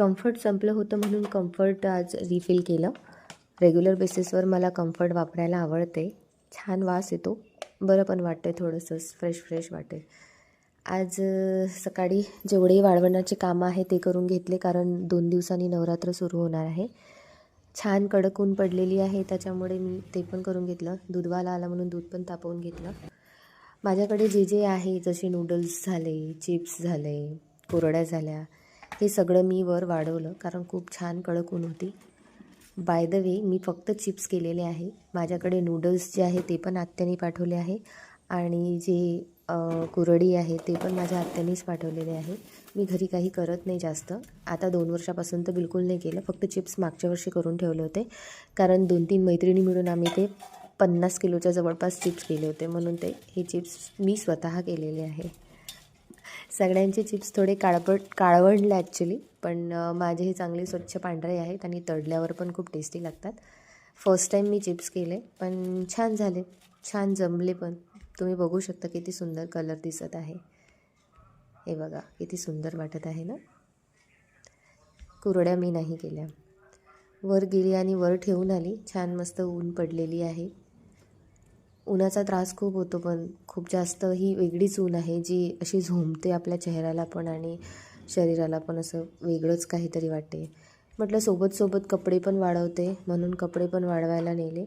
Comfort संपलं होतं म्हणून कम्फर्ट आज रिफिल केलं. रेग्युलर बेसिसवर मला कम्फर्ट वापरायला आवडते. छान वास येतो. बरं पण वाटते थोडंसं फ्रेश फ्रेश वाटेल आज सकाळी जेवढे वाळवणाचे कामं आहे ते करून घेतले कारण दोन दिवसांनी नवरात्र सुरू होणार आहे. छान कडक ऊन पडलेली आहे त्याच्यामुळे मी ते पण करून घेतलं. दूधवाला आला म्हणून दूध पण तापवून घेतलं. माझ्याकडे जे जे आहे जसे नूडल्स झाले चिप्स झाले कोरड्या झाल्या हे सगळं मी वर वाढवलं कारण खूप छान कडक ऊन होती. बाय द वे मी फक्त चिप्स केलेले आहे. माझ्याकडे नूडल्स जे आहे ते पण आत्याने पाठवले आहे. आणि जे कुरडी आहे ते पण माझ्या आत्यानेच पाठवलेले आहे. मी घरी काही करत नाही जास्त. आता दोन वर्षापासून तर बिलकुल नाही केलं. फक्त चिप्स मागच्या वर्षी करून ठेवले होते. कारण दोन तीन मैत्रिणी मिळून आम्ही ते पन्नास किलोच्या जवळपास चिप्स केले होते. म्हणून ते हे चिप्स मी स्वतः केलेले आहे. सगळ्यांचे चिप्स थोडे काळपट काळवडले ॲक्च्युली पण माझे हे चांगले स्वच्छ पांढरे आहेत आणि तळल्यावर पण खूप टेस्टी लागतात. फर्स्ट टाईम मी चिप्स केले पण छान झाले. छान जमले पण. तुम्ही बघू शकता किती सुंदर कलर दिसत आहे. हे बघा किती सुंदर वाटत आहे ना? कुरड्या मी नाही केल्या. वर गेली आणि वर ठेवून आली. छान मस्त ऊन पडलेली आहे. उन्हाचा त्रास खूप होतो पण खूप जास्त ही वेगळीच ऊन आहे जी अशी झोंबते आपल्या चेहऱ्याला पण आणि शरीराला पण असं वेगळंच काहीतरी वाटते. म्हटलं सोबत सोबत कपडे पण वाढवते म्हणून कपडे पण वाढवायला नेले.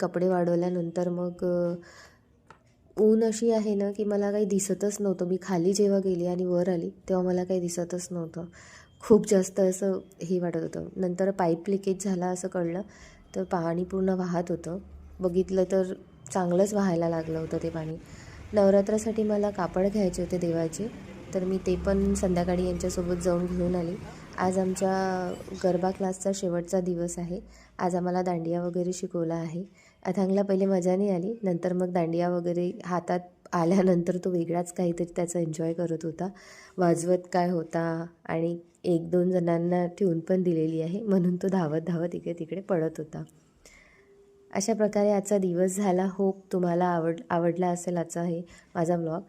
कपडे वाढवल्यानंतर मग ऊन अशी आहे ना की मला काही दिसतच नव्हतं. मी खाली जेव्हा गेली आणि वर आली तेव्हा मला काही दिसतच नव्हतं. खूप जास्त असं हे वाटत होतं. नंतर पाईप लिकेज झाला असं कळलं तर पाणी पूर्ण वाहत होतं. बघितलं तर चांगलंच व्हायला लागलं होतं ते पाणी. नवरात्रासाठी मला कापड घ्यायचे होते देवाचे तर मी ते पण संध्याकाळी यांच्यासोबत जाऊन घेऊन आली. आज आमच्या गरबा क्लासचा शेवटचा दिवस आहे. आज आम्हाला दांडिया वगैरे शिकवला आहे. अथांगला पहिले मजा नाही आली नंतर मग दांडिया वगैरे हातात आल्यानंतर तो वेगळाच काहीतरी त्याचा एन्जॉय करत होता. वाजवत काय होता आणि एक दोन जणांना ठेवून पण दिलेली आहे म्हणून तो धावत धावत इकडे तिकडे पडत होता. अशा प्रकारे आजचा दिवस झाला. होप तुम्हाला आवड आवडला असेल आजचा हे माझा ब्लॉग